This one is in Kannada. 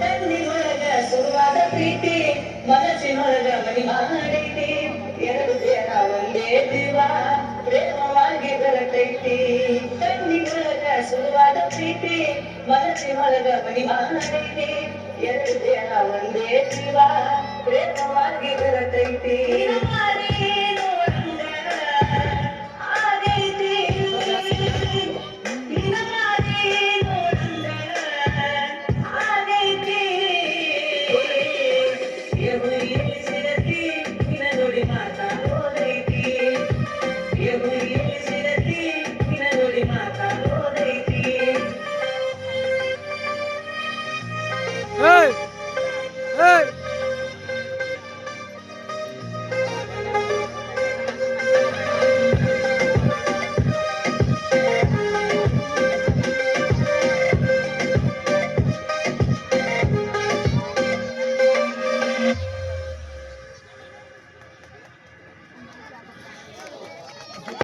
ಕಣ್ಣಿನೊಳಗ ಸುರುವಾದ ಪ್ರೀತಿ, ಮನಸ್ಸಿನೊಳಗ ಮನಿ ಮಾಡೈತಿ ಎರಡು ಜನ ಒಂದೇ ಜೀವ ಪ್ರೇಮವಾಗಿ ಬೆರಟೈತಿ. ಕಣ್ಣಿನೊಳಗ ಸುರುವಾದ ಪ್ರೀತಿ, ಮನಸ್ಸಿನೊಳಗ ಮನಿ ಮಾಡೈತಿ ಎರಡು ಜನ ಒಂದೇ ಜೀವ ಪ್ರೇಮವಾಗಿ ಬೆರಟೈತಿ.